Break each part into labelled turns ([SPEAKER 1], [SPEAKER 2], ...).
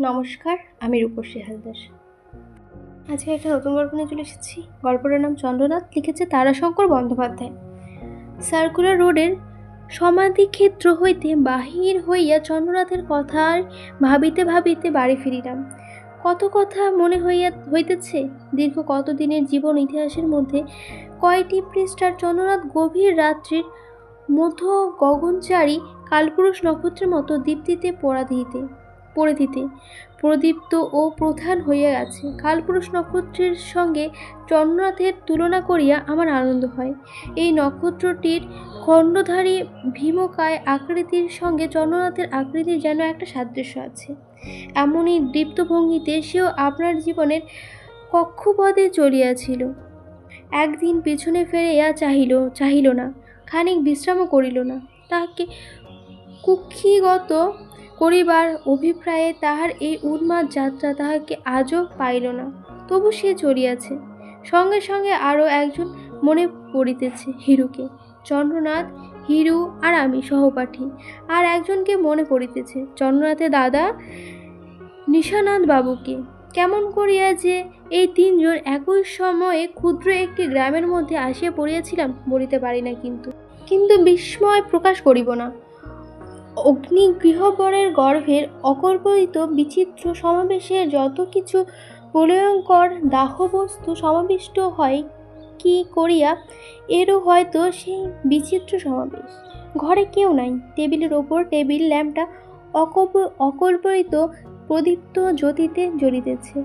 [SPEAKER 1] নমস্কার, আমি রূপসী হালদার। আজকে একটা নতুন গল্প নিয়ে চলে এসেছি। গল্পটার নাম চন্দ্রনাথ, লিখেছে তারাশঙ্কর বন্দ্যোপাধ্যায়। সার্কুলার রোডের সমাধিক্ষেত্র হইতে বাহির হইয়া চন্দ্রনাথের কথা ভাবিতে ভাবিতে বাড়ি ফিরিলাম। কত কথা মনে হইয়া হইতেছে, দীর্ঘ কতদিনের জীবন ইতিহাসের মধ্যে কয়টি পৃষ্ঠার চন্দ্রনাথ গভীর রাত্রির মধ্য গগনচারী কালপুরুষ নক্ষত্রের মতো দীপ্তিতে পড়া দিতে পড়ে দিতে। প্রদীপ্ত ও প্রধান হইয়া গেছে। কালপুরুষ নক্ষত্রের সঙ্গে চন্দ্রনাথের তুলনা করিয়া আমার আনন্দ হয়। এই নক্ষত্রটির খণ্ডধারী ভীমকায় আকৃতির সঙ্গে চন্দ্রনাথের আকৃতির যেন একটা সাদৃশ্য আছে। এমনই দীপ্ত ভঙ্গিতে সেও আপনার জীবনের কক্ষপদে চলিয়াছিল। একদিন পিছনে ফিরিয়া চাহিল চাহিল না। খানিক বিশ্রামও করিল না। তাহাকে কুক্ষিগত করিবার অভিপ্রায়ে তাহার এই উন্মাদ যাত্রা তাহাকে আজও পাইল না। তবু সে চলিয়াছে। সঙ্গে সঙ্গে আরও একজন মনে পড়িতেছে হিরুকে। চন্দ্রনাথ, হিরু আর আমি সহপাঠী। আর একজনকে মনে পড়িতেছে, চন্দ্রনাথের দাদা নিশানাথ বাবুকে। কেমন করিয়া যে এই তিনজন একই সময়ে ক্ষুদ্র একটি গ্রামের মধ্যে আসিয়া পড়িয়াছিলাম বলিতে পারি না কিন্তু। কিন্তু বিস্ময় প্রকাশ করিব না। অগ্নিগৃহবরের গর্ভের অকল্পিত বিচিত্র সমাবেশে যত কিছু প্রলয়ঙ্কর দাহবস্তু সমাবিষ্ট হয় কি করিয়া, এরও হয়তো সেই বিচিত্র সমাবেশ। ঘরে কেউ নাই। টেবিলের ওপর টেবিল ল্যাম্পটা অকপ অকল্পিত প্রদীপ্ত জ্যোতিতে জ্বলিতেছে।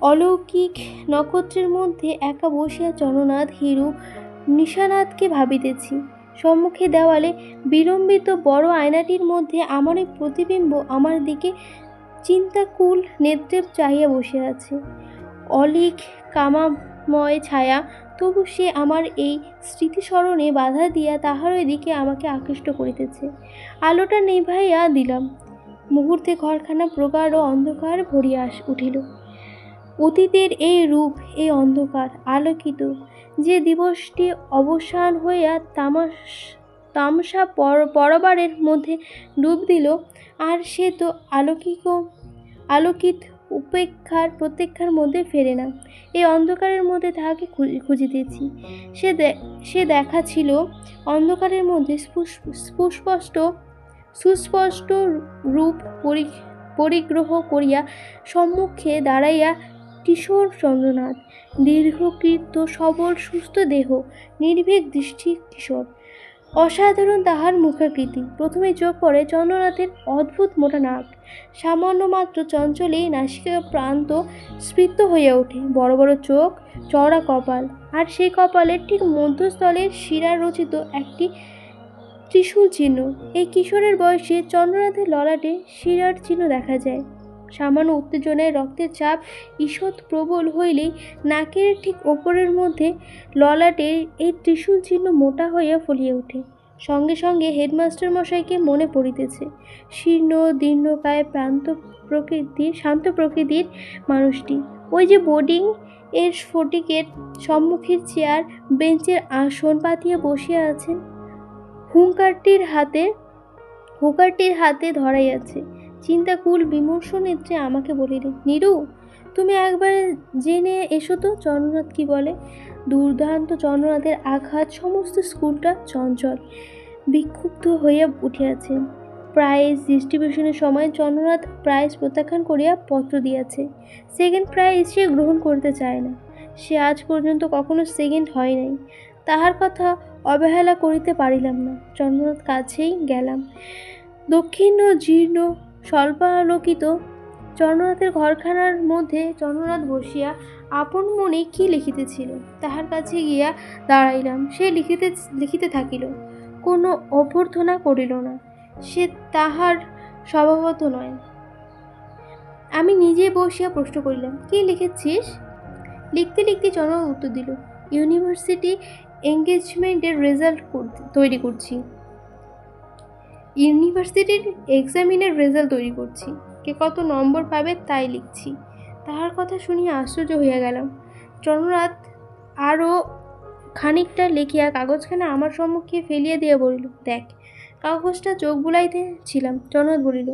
[SPEAKER 1] অলৌকিক নক্ষত্রের মধ্যে একা বসিয়া চন্দ্রনাথ হিরু নিশানাথকে ভাবিতেছি। সম্মুখে দেওয়ালে বিলম্বিত বড় আয়নাটির মধ্যে আমার ওই প্রতিবিম্ব আমার দিকে চিন্তাকুল নেত্রে চাহিয়া বসে আছে। অলিক কামাময় ছায়া, তবু সে আমার এই স্মৃতিস্মরণে বাধা দিয়া তাহার ওই দিকে আমাকে আকৃষ্ট করিতেছে। আলোটা নিভাইয়া দিলাম। মুহূর্তে ঘরখানা প্রগাঢ় অন্ধকার ভরিয়া উঠিল। অতীতের এই রূপ, এই অন্ধকার, আলোকিত যে দিবসটি অবসান হইয়া তামাস, তামসা পর, পরবারের মধ্যে ডুব দিল, আর সে তো আলোকিক আলোকিত উপেক্ষার প্রত্যেক্ষার মধ্যে ফেরে না। এই অন্ধকারের মধ্যে তাহাকে খুঁজিতেছি সে সে দেখা ছিল অন্ধকারের মধ্যে সুস্পষ্ট সুস্পষ্ট রূপ পরি, পরিগ্রহ করিয়া সম্মুখে দাঁড়াইয়া কিশোর চন্দ্রনাথ। দীর্ঘকৃত, সবল, সুস্থ দেহ, নির্ভীক দৃষ্টি কিশোর। অসাধারণ তাহার মুখাকৃতি। প্রথমে চোখ পড়ে চন্দ্রনাথের অদ্ভুত মোটা নাক। সামান্য মাত্র চঞ্চলেই নাসিকা প্রান্ত স্ফীত হইয়া ওঠে। বড় বড় চোখ, চওড়া কপাল, আর সেই কপালের ঠিক মধ্যস্থলে শিরা রচিত একটি ত্রিশূল চিহ্ন। এই কিশোরের বয়সে চন্দ্রনাথের ললাটে শিরার চিহ্ন দেখা যায়। সামান্য উত্তেজনায় রক্তের চাপ ঈষৎ প্রবল হইলেই নাকের ঠিক ওপরের মধ্যে ললাটে এই ত্রিশূল চিহ্ন মোটা হইয়া ফলিয়ে ওঠে সঙ্গে সঙ্গে হেডমাস্টার মশাইকে মনে পড়িতেছে, শীর্ণ দীর্ণকায় প্রান্ত প্রকৃতির, শান্ত প্রকৃতির মানুষটি। ওই যে বোর্ডিং এর স্ফটিকের সম্মুখের চেয়ার, বেঞ্চের আসন পাতিয়া বসিয়া আছেন হুঙ্কারটির হাতে হুকারটির হাতে ধরাইয়াছে। চিন্তাকুল বিমর্ষ নেত্রে আমাকে বলিলে, নিরু, তুমি একবার জেনে এসো তো, চন্দ্রনাথ কি বলে? দুর্দান্ত চন্দ্রনাথের আঘাত সমস্ত স্কুলটা চঞ্চল, বিক্ষুব্ধ হইয়া উঠিয়াছে। প্রাইজ ডিস্ট্রিবিউশনের সময় চন্দ্রনাথ প্রাইজ প্রত্যাখ্যান করিয়া পত্র দিয়াছে। সেকেন্ড প্রাইজ সে গ্রহণ করতে চায় না। সে আজ পর্যন্ত কখনো সেকেন্ড হয় নাই। তাহার কথা অবহেলা করিতে পারিলাম না। চন্দ্রনাথ কাছেই গেলাম। দক্ষিণ জীর্ণ স্বল্পালোকিত। চন্দ্রনাথের ঘরখানার মধ্যে চন্দ্রনাথ বসিয়া আপন মনে কি লিখিতেছিল, তাহার কাছে গিয়া দাঁড়াইলাম। সে লিখিতে লিখিতে থাকিল, কোনো অভ্যর্থনা করিল না। সে তাহার স্বভাবত নয়। আমি নিজে বসিয়া প্রশ্ন করিলাম, কি লিখেছিস? লিখতে লিখতে চন্দ্রনাথ উত্তর দিল, ইউনিভার্সিটি এঙ্গেজমেন্টের রেজাল্ট তৈরি করছি। ইউনিভার্সিটির এক্সামিনের রেজাল্ট তৈরি করছি। কে কত নম্বর পাবে তাই লিখছি। তাহার কথা শুনিয়া আশ্চর্য হইয়া গেলাম। চন্দ্রনাথ আরও খানিকটা লিখিয়া কাগজখানা আমার সম্মুখে ফেলিয়া দিয়া বলিল, দেখ, কাগজটা চোখ বুলাইতে ছিলাম। চন্দ্রনাথ বলিল,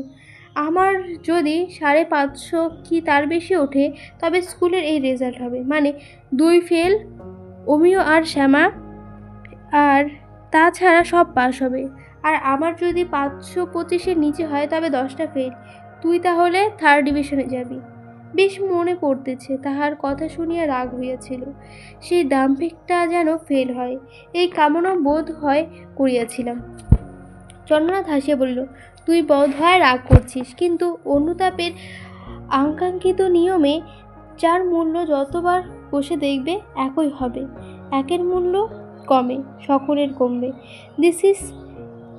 [SPEAKER 1] আমার যদি সাড়ে পাঁচশো কি তার বেশি ওঠে, তবে স্কুলের এই রেজাল্ট হবে। মানে দুই ফেল অমিয় আর শ্যামা, আর তাছাড়া সব পাস হবে। আর আমার যদি পাঁচশো পঁচিশের নিচে হয় তবে দশটা ফেল। তুই তাহলে থার্ড ডিভিশনে যাবি। বেশ মনে পড়তেছে, তাহার কথা শুনিয়া রাগ হইয়াছিল। সেই দাম্ভিকটা যেন ফেল হয়, এই কামনা বোধ হয় করিয়াছিলাম। চন্দ্রনাথ হাসিয়া বলিল, তুই বোধ হয় রাগ করছিস, কিন্তু অনুতাপের আকাঙ্ক্ষিত নিয়মে যার মূল্য যতবার বসে দেখবে, একই হবে। একের মূল্য কমে, সকলের কমবে। This is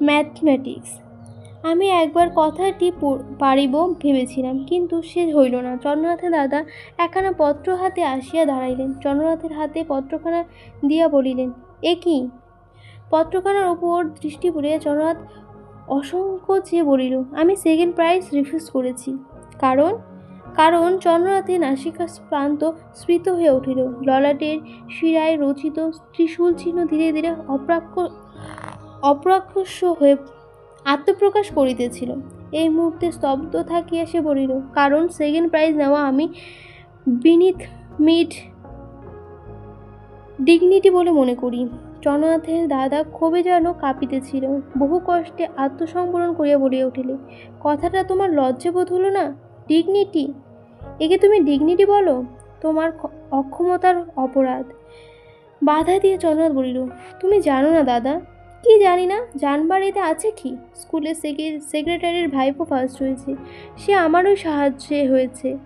[SPEAKER 1] mathematics. আমি একবার কথাটি পারিব ভেবেছিলাম, কিন্তু সে হইল না। চন্দ্রনাথের দাদা একখানা পত্র হাতে আসিয়া দাঁড়াইলেন। চন্দ্রনাথের হাতে পত্রখানা দিয়া বলিলেন, এ কি? পত্রখানার ওপর দৃষ্টি পড়িয়া চন্দ্রনাথ অসংখ্য চেয়ে বলিল, আমি সেকেন্ড প্রাইজ রিফিউজ করেছি। কারণ কারণ চন্দ্রনাথের নাসিকা প্রান্ত স্মৃত হয়ে উঠিল। ললাটের শিরায় রচিত ত্রিশূল চিহ্ন ধীরে ধীরে অপ্রাক্য অপ্রাকস্য হয়ে আত্মপ্রকাশ করিতেছিল। এই মুহূর্তে স্তব্ধ থাকিয়া সে বলিল, কারণ সেকেন্ড প্রাইজ নেওয়া আমি বিনীত মিড ডিগনিটি বলে মনে করি। চন্দ্রনাথের দাদা ক্ষোভে যেন কাঁপিতেছিল। বহু কষ্টে আত্মসংবরণ করিয়া বলিয়া উঠিলে কথাটা তোমার লজ্জাবোধ হলো না? ডিগনিটি একে তুমি ডিগনিটি বলো? তোমার অক্ষমতার অপরাধ। বাধা দিয়ে চন্দ্রনাথ বলিল, তুমি জানো না দাদা কি জানি না জানবার এতে আছে কি? স্কুলের সেক্রেটারির ভাইপো ফার্স্ট হয়েছে। সে আমারও সাহায্যে হয়েছে।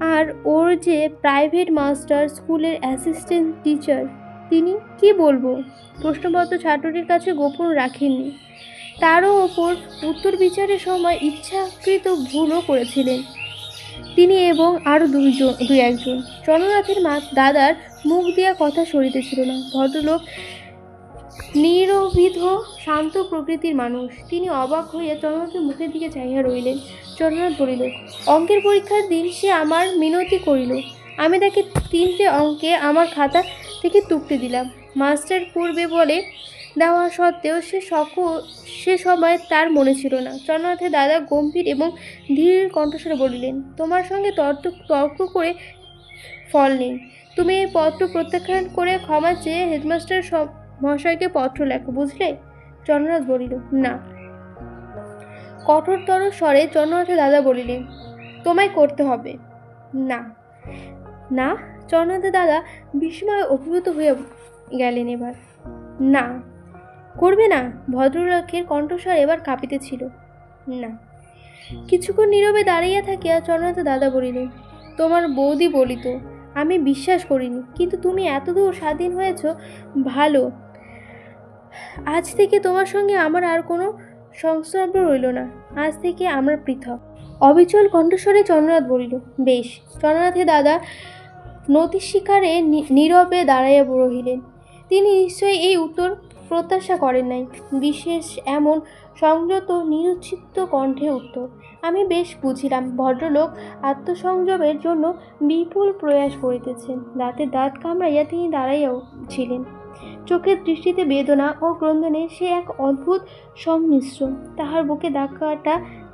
[SPEAKER 1] আর ওর যে প্রাইভেট মাস্টার স্কুলের অ্যাসিস্ট্যান্ট টিচার তিনি কি বলব? প্রশ্নপত্র ছাত্রটির কাছে গোপন রাখেননি। তারও ওপর উত্তর বিচারের সময় ইচ্ছাকৃত ভুলও করেছিলেন। তিনি এবং আরও দুইজন, দুই একজন। চন্দ্রনাথের মা, দাদার মুখ দিয়া কথা সরিতেছিল না। ভদ্রলোক নিরবিধ শান্ত প্রকৃতির মানুষ। তিনি অবাক হইয়া চন্দ্রনাথের মুখের দিকে চাহিয়া রইলেন চন্দ্রনাথ বলিল, অঙ্কের পরীক্ষার দিন সে আমার মিনতি করিল। আমি তাকে তিনটে অঙ্কে আমার খাতা থেকে তুকতে দিলাম। মাস্টার পূর্বে বলে দেওয়া সত্ত্বেও সে সক সে সময় তার মনে ছিল না। চন্দ্রনাথের দাদা গম্ভীর এবং ধীর কণ্ঠস্বরে বলিলেন, তোমার সঙ্গে তর্ক তর্ক করে ফল নেই। তুমি এই পত্র প্রত্যাখ্যান করে ক্ষমা চেয়ে হেডমাস্টার সব মহাশয়কে পত্র লেখো, বুঝলে? চন্দ্রনাথ বলিল, না। কঠোরতর স্বরে চন্দ্রনাথের দাদা বলিলেন, তোমায় করতে হবে। না। না? চন্দ্রনাথের দাদা বিস্ময়ে অভিভূত হয়ে গেলেন এবার। না। করবে না? ভদ্রলোকের কণ্ঠস্বর এবার কাঁপিতেছিল না। কিছুক্ষণ নীরবে দাঁড়াইয়া থাকিয়া চন্দ্রনাথের দাদা বলিলেন, তোমার বৌদি বলিত, আমি বিশ্বাস করিনি, কিন্তু তুমি এতদূর স্বাধীন হয়েছ, ভালো। আজ থেকে তোমার সঙ্গে আমার আর কোনো সংস্রব রইল না। আজ থেকে আমরা পৃথক। অবিচল কণ্ঠস্বরে চন্দ্রনাথ বলিল, বেশ, চন্দ্রনাথে দাদা নতি শিকারে নীরবে দাঁড়াইয়া রহিলেন। তিনি নিশ্চয়ই এই উত্তর প্রত্যাশা করেন নাই। বিশেষ এমন সংযত নিরুচ্ছিত কণ্ঠে উত্তর। আমি বেশ বুঝিলাম, ভদ্রলোক আত্মসংযমের জন্য বিপুল প্রয়াস করিতেছেন। দাঁতে দাঁত কামড়াইয়া তিনি দাঁড়াইয়াও ছিলেন। চোখের দৃষ্টিতে বেদনা ও ক্রন্দনে সে এক অদ্ভুত সংমিশ্রণ তাহার বুকে দাগ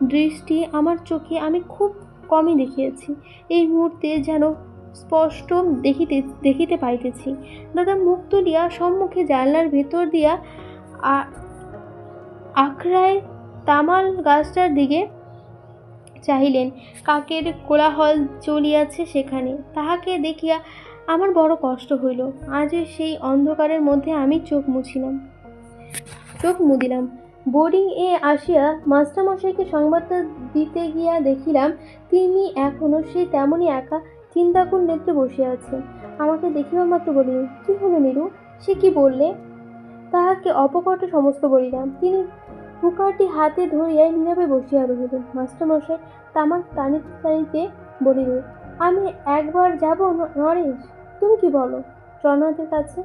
[SPEAKER 1] দৃষ্টি আমার চোখে আমি খুব কমই দেখিয়েছি। এই মুহূর্তে যেন স্পষ্ট দেখিতে দেখিতে পাইতেছি। দাদা মুখ তুলিয়া সম্মুখে জানলার ভেতর দিয়া আখড়ায় তামাল গাছটার দিকে চাহিলেন। কাকের কোলাহল চলিয়াছে সেখানে। তাহাকে দেখিয়া আমার বড় কষ্ট হইল। আজ সেই অন্ধকারের মধ্যে আমি চোখ মুছিলাম। চোখ মুদিলাম। বোর্ডিং এ আসিয়া মাস্টারমশাইকে সংবাদটা দিতে গিয়া দেখিলাম, তিনি এখনও সেই তেমনই একা চিন্তাকুল নেত্রে বসে আছেন। আমাকে দেখিবার মাত্র বলিলেন কি হলো নীরু? সে কি বললে? তাহাকে অপকটে সমস্ত বলিলাম। তিনি হুকারটি হাতে ধরিয়া নীরবে বসিয়া রহিলেন। মাস্টারমশাই তামাক টানিতে টানিতে বলিলেন আমি একবার যাব নরেশ, তুমি কি বলো? চন্দ্রনাথের কাছে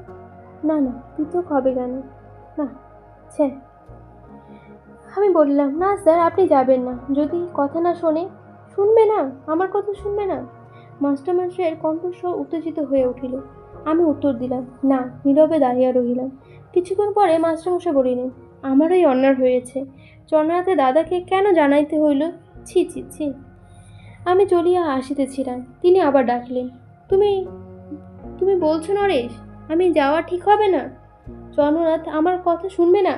[SPEAKER 1] না না পৃথক হবে কেন না, ছে। আমি বললাম, না স্যার, আপনি যাবেন না। যদি কথা না শোনে, শুনবে না? আমার কথা শুনবে না? মাস্টারমশাইয়ের কণ্ঠস্বর উত্তেজিত হয়ে উঠিল। আমি উত্তর দিলাম, না, নীরবে দাঁড়িয়ে রহিলাম। কিছুক্ষণ পরে মাস্টারমশাই বলিলেন, আমারই অন্যায় হয়েছে। চন্দ্রনাথের দাদাকে কেন জানাইতে হইল? ছি ছি ছি। আমি চলিয়া আসিতেছিলাম। তিনি আবার ডাকলেন, তুমি তুমি বলছো নরেশ, আমি যাওয়া ঠিক হবে না? চন্দ্রনাথ আমার কথা শুনবে না?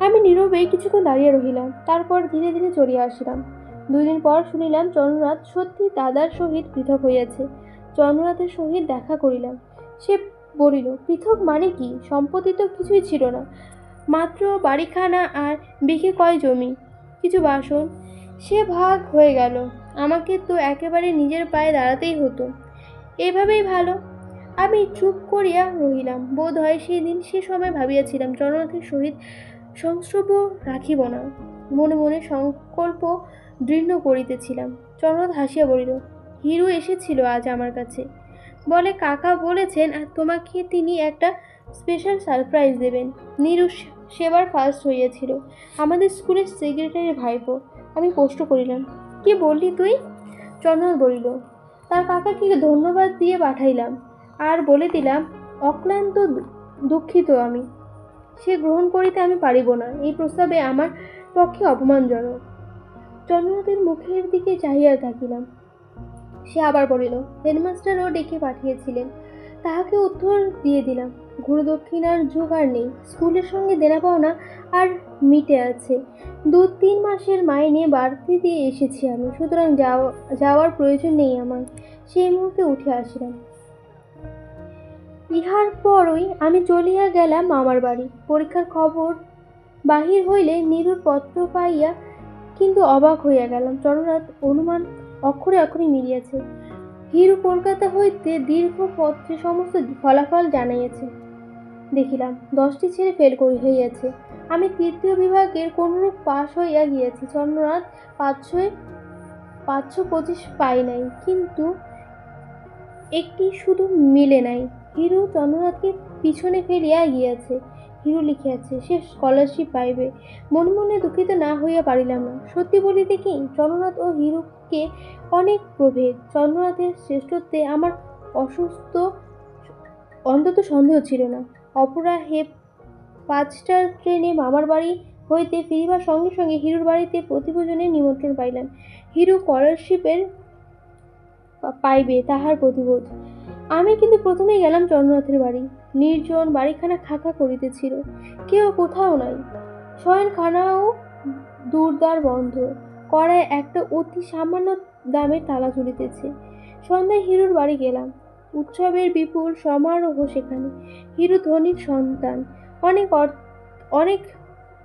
[SPEAKER 1] আমি নীরবে কিছুক্ষণ দাঁড়িয়ে রহিলাম, তারপর ধীরে ধীরে চলিয়া আসিলাম। দুই দিন পর শুনিলাম চন্দ্রনাথ সত্যি দাদার সহিত পৃথক হইয়াছে। চন্দ্রনাথের সহিত দেখা করিলাম। সে বলিল, পৃথক মানে কি? সম্পত্তি তো কিছুই ছিল না। মাত্র বাড়িখানা আর বিঘে কয় জমি? কিছু বাসন? সে ভাগ হয়ে গেল। আমাকে তো একেবারে নিজের পায়ে দাঁড়াতেই হতো। এভাবেই ভালো। আমি চুপ করিয়া রহিলাম। বোধ হয় সেই দিন সে সময় ভাবিয়াছিলাম জগন্নাথের সহিত সংস্রব রাখিব না। মনে মনে সংকল্প দৃঢ় করিতেছিলাম। চরণনাথ হাসিয়া বলিল, হিরু এসেছিল আজ আমার কাছে। বলে, কাকা বলেছেন আর তোমাকে তিনি একটা স্পেশাল সারপ্রাইজ দেবেন। নীরু সেবার ফার্স্ট হইয়াছিল। আমাদের স্কুলের সেক্রেটারি ভাইপো। আমি পোস্ট করিলাম। কি বললি তুই? চন্দ্রনাথ বলিল, তার কাকাকে ধন্যবাদ দিয়ে পাঠাইলাম। আর বলে দিলাম, অক্লান্ত দুঃখিত আমি। সে গ্রহণ করিতে আমি পারিব না, এই প্রস্তাবে আমার পক্ষে অপমানজনক। চন্দ্রনাথের মুখের দিকে চাহিয়া থাকিলাম। সে আবার বলিল, হেডমাস্টারও ডেকে পাঠিয়েছিলেন, তাহাকে উত্তর দিয়ে দিলাম। গুরুদক্ষিণার আর নেই। স্কুলের সঙ্গে দেনা পাওনা আর মিটে আছে। দু তিন মাসের মাইনে বাড়তি দিয়ে এসেছি আমি। সুতরাং যাওয়া, যাওয়ার প্রয়োজন নেই আমার সেই মুহূর্তে উঠে আসলাম। ইহার পরই আমি চলিয়া গেলাম মামার বাড়ি। পরীক্ষার খবর বাহির হইলে নীরুর পত্র পাইয়া কিন্তু অবাক হইয়া গেলাম। চরণরাত অনুমান অক্ষরে অক্ষরে মিলিয়াছে। হিরু কলকাতা হইতে দীর্ঘ পত্রে সমস্ত ফলাফল জানাইয়াছে। দেখিলাম, দশটি ছেলে ফেল করি হইয়াছে। আমি তৃতীয় বিভাগের কোনরূপ পাশ হইয়া গিয়াছি। চন্দ্রনাথ পাঁচশোয় পাঁচশো পঁচিশ পাই নাই, কিন্তু একটি শুধু মিলে নাই। হিরু চন্দ্রনাথকে পিছনে ফেলিয়া গিয়াছে। হিরু লিখিয়াছে, সে স্কলারশিপ পাইবে। মনে মনে দুঃখিত না হইয়া পারিলাম না। সত্যি বলিতে কি, চন্দ্রনাথ ও হিরুকে অনেক প্রভেদ। চন্দ্রনাথের শ্রেষ্ঠত্বে আমার অসুস্থ, অন্তত সন্দেহ ছিল না। অপরাহে পাঁচটার ট্রেনে মামার বাড়ি হইতে ফিরিবার সঙ্গে সঙ্গে হিরুর বাড়িতে প্রতিভোজনের নিমন্ত্রণ পাইলাম হিরু স্কলারশিপের পাইবে তাহার প্রতিবোধ। আমি কিন্তু প্রথমেই গেলাম চন্দ্রনাথের বাড়ি। নির্জন বাড়িখানা খাকা করিতেছিল। কেউ কোথাও নাই। শয়নখানাও দুর্দার বন্ধ। কড়ায় একটা অতি সামান্য দামের তালা ঝুলিতেছে। সন্ধ্যায় হিরুর বাড়ি গেলাম। উৎসবের বিপুল সমারোহ সেখানে হিরু ধনির সন্তান। অনেক অনেক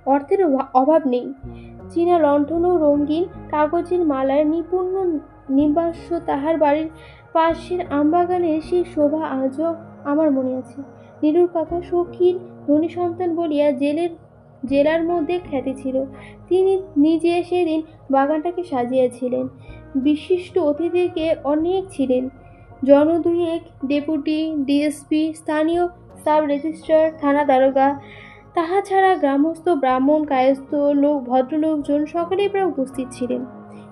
[SPEAKER 1] অর্থের অভা- অভাব নেই। চীনা লণ্ঠন ও রঙিন কাগজের মালার নিপুণ নিবাস্য তাহার বাড়ির পাশের আমবাগানের সেই শোভা আজও আমার মনে আছে। নীলুর কাকা সখীর ধনী সন্তান বলিয়া জেলের, জেলার মধ্যে খ্যাতি ছিল। তিনি নিজে সেদিন বাগানটাকে সাজিয়েছিলেন। বিশিষ্ট অতিথিকে অনেক ছিলেন। জন দুয়েক ডেপুটি, ডিএসপি, স্থানীয় সাব রেজিস্ট্রার, থানা দারোগা। তাহা ছাড়া গ্রামস্থ, ব্রাহ্মণ, কায়স্থ লোক ভদ্রলোকজন সকলেই প্রায় উপস্থিত ছিলেন।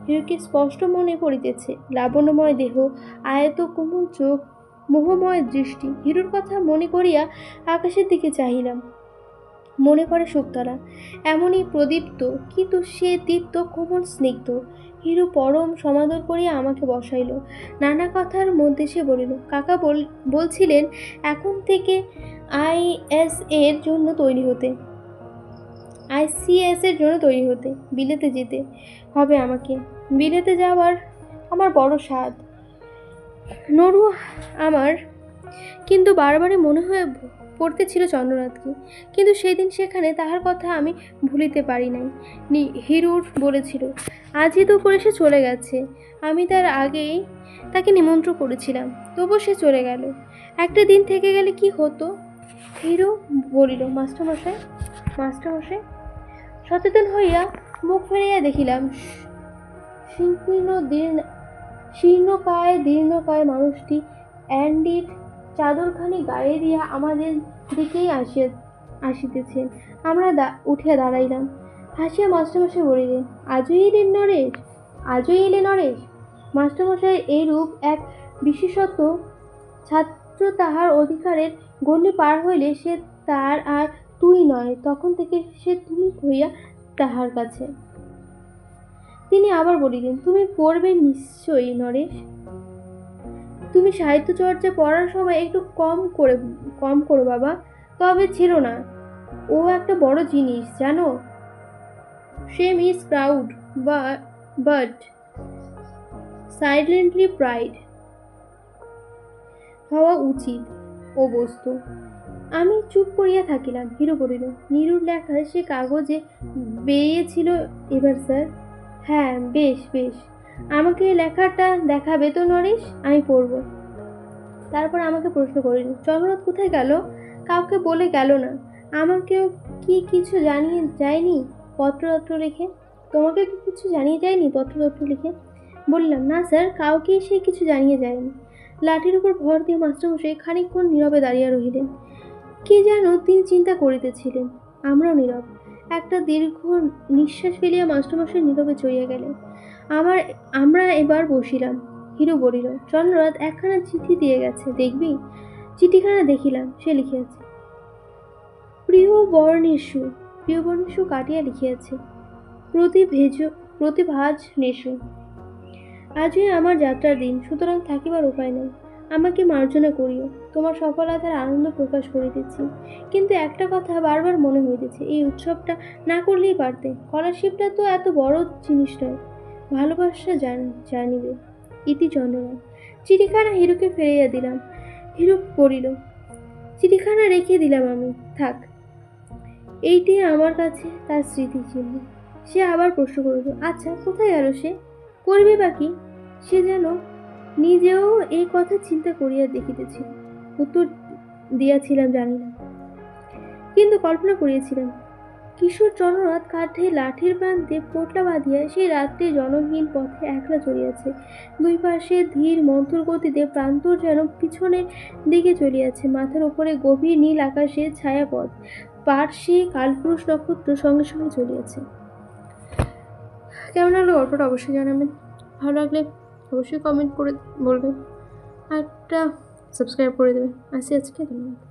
[SPEAKER 1] হিরোকে স্পষ্ট মনে পড়িতেছে, লাবণ্যময় দেহ, আয়ত কোমল চোখ, মোহময় দৃষ্টি। হিরোর কথা মনে করিয়া আকাশের দিকে চাহিলাম। মনে পড়ে শুকতলা এমনই প্রদীপ্ত, কিন্তু সে দীপ্ত, কোমল, স্নিগ্ধ। হিরু পরম সমাদর করিয়া আমাকে বসাইল। নানা কথার মধ্যে সে বলিল, কাকা বল, বলছিলেন এখন থেকে আইএস এর জন্য তৈরি হতে। আইসিএস এর জন্য তৈরি হতে, বিলেতে যেতে হবে আমাকে। বিলেতে যাওয়ার আমার বড় স্বাদ। নরু আমার, কিন্তু বারবারই মনে হয়ে পড়তে ছিল চন্দ্রনাথকে। কিন্তু সেদিন সেখানে তাহার কথা আমি ভুলিতে পারি নাই। নি- হিরুর বলেছিল, আজই দুপুরে সে চলে গেছে। আমি তার আগেই তাকে নিমন্ত্রণ করেছিলাম। তবু সে চলে গেল। একটা দিন থেকে গেলে কি হতো? হিরু বলিল, মাস্টারমশাই মাস্টারমশাই। সচেতন হইয়া মুখ ফেরাইয়া দেখিলাম শীর্ণ দীর্ণ, শীর্ণকায় দীর্ণকায় মানুষটি অ্যান্ডির চাদরখানি গায়ে দিয়া আমাদের দিকেই আসিয়া আসিতেছেন আমরা দা, উঠিয়া দাঁড়াইলাম। হাসিয়া মাস্টারমশাই বলিলেন, আজই এলেন নরেশ? আজই এলে নরেশ? মাস্টারমশাই এই রূপ এক বিশেষত ছাত্র তাহার অধিকারের গণ্ডি পার হইলে সে তার আর তুই নয়, তখন থেকে সে তুমি হইয়া তাহার কাছে। তিনি আবার বলিলেন, তুমি পড়বে নিশ্চয়ই নরেশ? তুমি সাহিত্য চর্চা পড়ার সময় একটু কম করে, কম করো বাবা। তবে ছিল না। ও একটা বড় জিনিস, জানো? Same is proud but, silently pride. হওয়া উচিত, ও বস্তু। আমি চুপ করিয়া থাকিলাম, হিরো বলিল, নিরুর লেখা সে কাগজে বেরিয়েছিল এবার, স্যার? হ্যাঁ বেশ বেশ। আমাকে লেখাটা দেখাবে তো নরেশ? আমি পড়ব। তারপর আমাকে প্রশ্ন করিল চন্দ্রনাথ কোথায় গেল? কাউকে বলে গেল না। আমাকেও কি কিছু জানিয়ে যায়নি পত্রপত্র লিখে? তোমাকে কি কিছু জানিয়ে যায়নি পত্রপত্র লিখে? বললাম, না স্যার কাউকেই সে কিছু জানিয়ে যায়নি। লাঠির উপর ভর দিয়ে মাস্টারমশাই খানিকক্ষণ নীরবে দাঁড়িয়ে রহিলেন। কি যেন তিনি চিন্তা করিতেছিলেন। আমরাও নীরব। একটা দীর্ঘ নিঃশ্বাস ফেলিয়া মাস্টারমশাই নীরবে চইয়া গেলেন। আমার, আমরা এবার বসিলাম। হিরো বলিল, চন্দ্রনাথ একখানা চিঠি দিয়ে গেছে, দেখবি? চিঠিখানা দেখিলাম, সে লিখিয়াছে। প্রিয় বর্ণেশু প্রিয় বর্ণেশু কাটিয়া লিখিয়াছে, প্রতিভেজ, প্রতিভাজ নেশু। আজই আমার যাত্রার দিন, সুতরাং থাকিবার উপায় নেই। আমাকে মার্জনা করিও, তোমার সফলতার আনন্দ প্রকাশ করিতেছি। কিন্তু একটা কথা বারবার মনে হইতেছে, এই উৎসবটা না করলেই পারতে। স্কলারশিপটা তো এত বড় জিনিস নয়। ভালোবাসা জান, জানিবে। ইতি চন্দ্রনাথ চিঠিখানা হিরুকে ফেরাইয়া দিলাম। হিরু পড়িল। চিঠিখানা রেখে দিলাম আমি। থাক। এইটি আমার কাছে তার স্মৃতিচিহ্ন। সে আবার প্রশ্ন করিল আচ্ছা কোথায় গেল সে? করবে বাকি সে যেন নিজেও এই কথা চিন্তা করিয়া দেখিতেছিল উত্তর দিয়াছিলাম জানি না। কিন্তু কল্পনা করিয়াছিলাম কিশোর চন্দ্রনাথ কাঠে লাঠির প্রান্তে পোটলা বাঁধিয়া সেই রাত্রে জনহীন পথে একলা চলিয়াছে। দুই পাশে ধীর মন্থর গতিতে প্রান্তর যেন পিছনের দিকে চলিয়াছে। মাথার উপরে গভীর নীল আকাশে ছায়াপথ। পার্শ্বে কালপুরুষ নক্ষত্র সঙ্গে সঙ্গে চলিয়াছে। কেমন লাগল গল্পটা অবশ্যই জানাবেন। ভালো লাগলে অবশ্যই কমেন্ট করে বলবেন। একটা সাবস্ক্রাইব করে দেবেন। আসি আজকে, ধন্যবাদ।